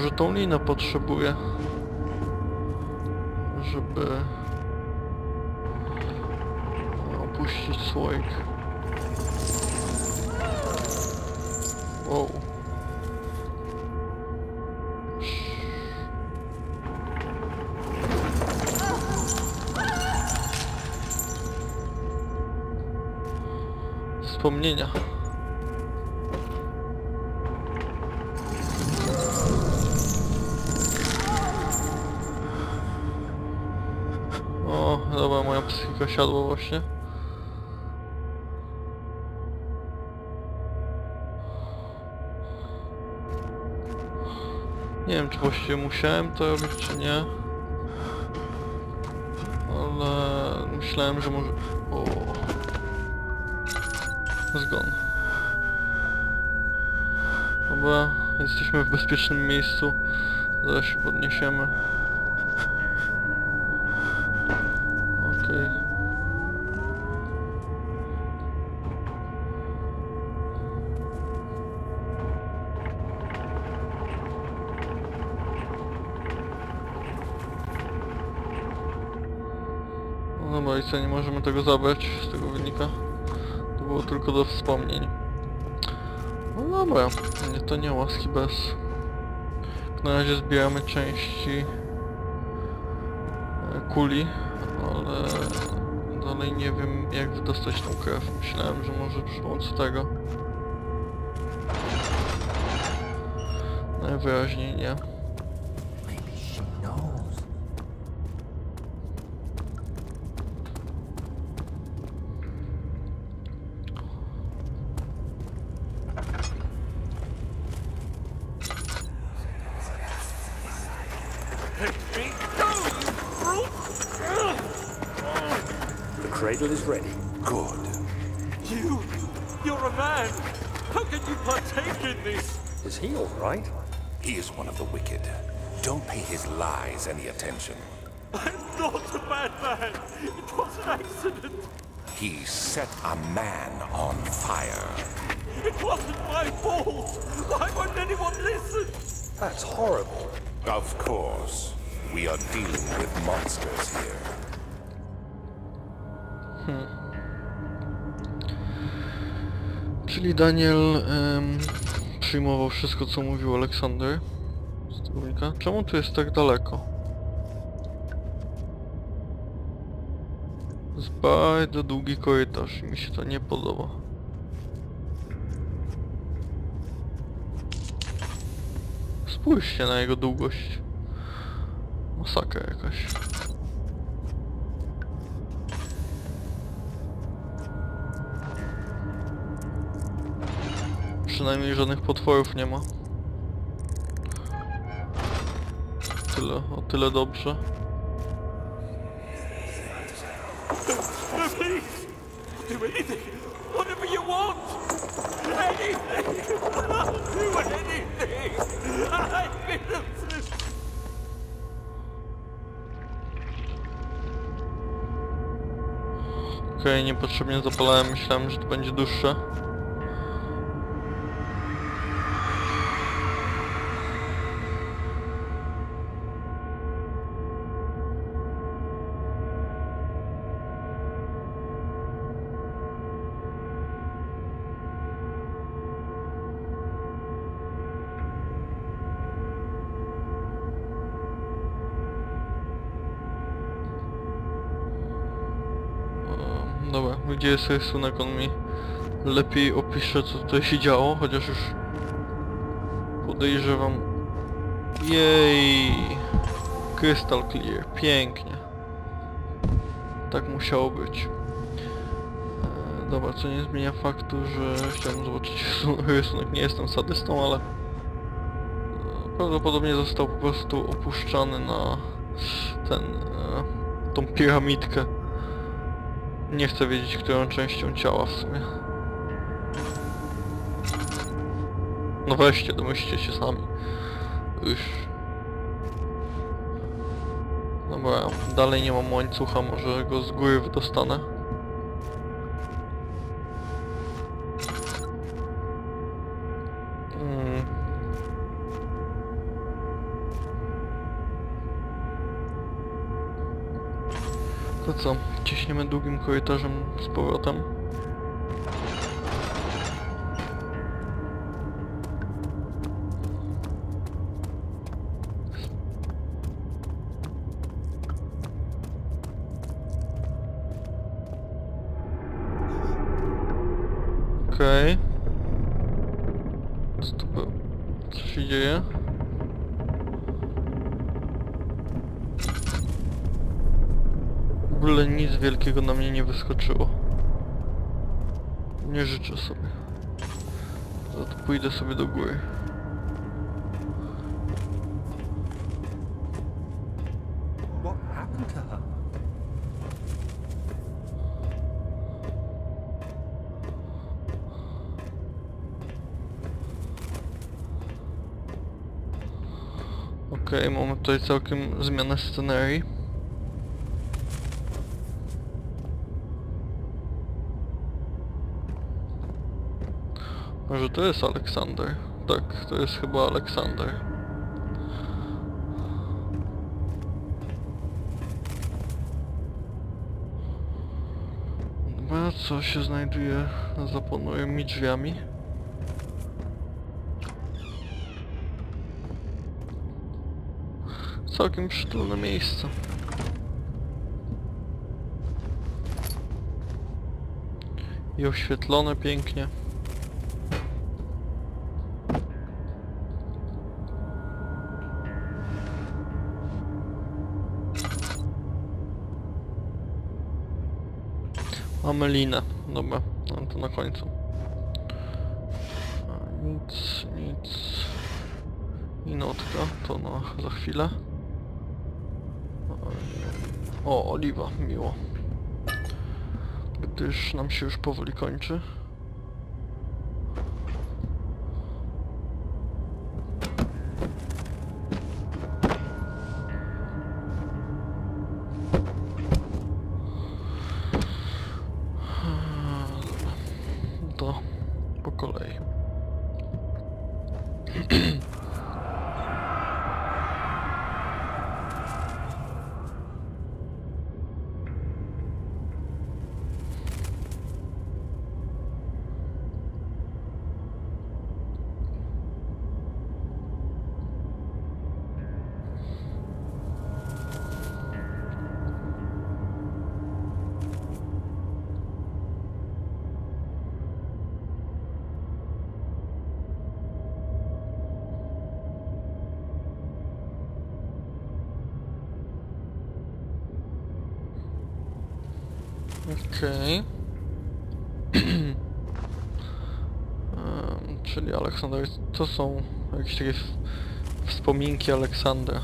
Może tą linę potrzebuję. Żeby... opuścić słoik. Wow. Wspomnienia. O, dobra, moja psychika siadła właśnie. Nie wiem, czy właściwie musiałem to robić, czy nie. Ale myślałem, że może... O. Zgon. Dobra, jesteśmy w bezpiecznym miejscu. Zaraz się podniesiemy. Nie możemy tego zabrać, z tego wynika. To było tylko do wspomnień. No dobra, nie, to nie łaski bez. Na razie zbieramy części e, kuli, ale dalej nie wiem jak wydostać tą krew. Myślałem, że może przy pomocy tego. Najwyraźniej nie. Ready. Good. You, you're a man. How can you partake in this? Is he all right? He is one of the wicked. Don't pay his lies any attention. I'm not a bad man. It was an accident. He set a man on fire. It wasn't my fault. Why won't anyone listen? That's horrible. Of course. We are dealing with monsters here. Hmm. Czyli Daniel przyjmował wszystko co mówił Aleksander. Czemu tu jest tak daleko? Jest bardzo długi korytarz i mi się to nie podoba. Spójrzcie na jego długość. Masakra jakaś. Przynajmniej żadnych potworów nie ma. Tyle, o tyle dobrze. Okej, niepotrzebnie zapalałem, myślałem, że to będzie dłuższe. Dobra, gdzie jest rysunek? On mi lepiej opisze co tutaj się działo, chociaż już podejrzewam. Jej! Crystal clear, pięknie. Tak musiało być. E, dobra, co nie zmienia faktu, że chciałbym zobaczyć rysu- rysunek. Nie jestem sadystą, ale e, prawdopodobnie został po prostu opuszczany na ten, e, tą piramidkę. Nie chcę wiedzieć, którą częścią ciała w sumie. No weźcie, domyślcie się sami. Już. Dobra, dalej nie mam łańcucha, może go z góry wydostanę. Hmm. To co, ciśniemy długim korytarzem z powrotem. Okej. Co to było? Co się dzieje? Ogóle nic wielkiego na mnie nie wyskoczyło. Nie życzę sobie. Za to pójdę sobie do góry. Okej, mamy tutaj całkiem zmianę scenerii. Może to jest Aleksander? Tak, to jest chyba Aleksander. Dobra, co się znajduje za ponurym drzwiami? Całkiem przytulne miejsce. I oświetlone pięknie. Mamy linę. Dobra, no to na końcu. Nic, nic. I notka, to na za chwilę. O, oliwa, miło. Gdyż nam się już powoli kończy. Dobra. To po kolei. Okej. Em, Czyli Aleksander, to są jakieś takie wspominki Aleksandra.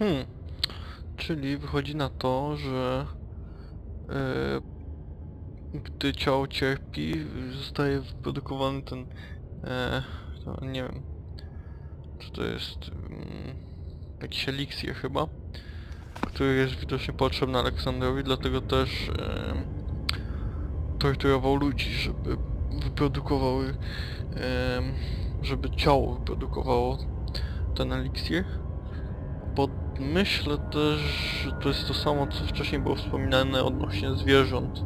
Hmm. Czyli wychodzi na to, że e, gdy ciało cierpi, zostaje wyprodukowany ten... E, to nie wiem... Co to jest? Mm, jakiś eliksir chyba, który jest widocznie potrzebny Aleksandrowi, dlatego też e, torturował ludzi, żeby wyprodukowały, żeby ciało wyprodukowało ten eliksir. Bo myślę też, że to jest to samo, co wcześniej było wspominane odnośnie zwierząt.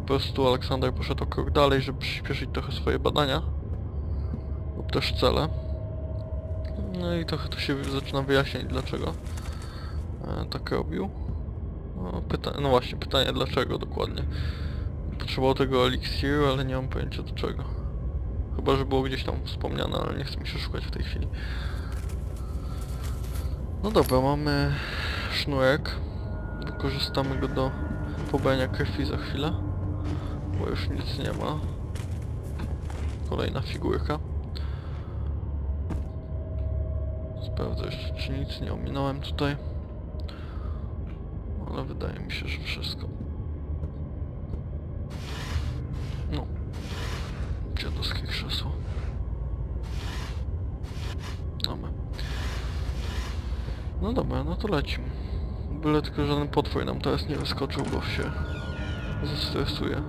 Po prostu Aleksander poszedł o krok dalej, żeby przyspieszyć trochę swoje badania. Lub też cele. No i trochę to się zaczyna wyjaśniać dlaczego e, tak robił. No, pyta no właśnie, pytanie dlaczego dokładnie. Potrzebował tego eliksiru, ale nie mam pojęcia do czego. Chyba, że było gdzieś tam wspomniane, ale nie chcę mi się szukać w tej chwili. No dobra, mamy sznurek. Wykorzystamy go do pobrania krwi za chwilę. Bo już nic nie ma. Kolejna figurka. Sprawdzę jeszcze, czy nic nie ominąłem tutaj. Ale wydaje mi się, że wszystko. No. Dziadowskie krzesło. Dobra. No dobra, no to lecimy. Byle tylko żaden potwór nam teraz nie wyskoczył, bo się zestresuje.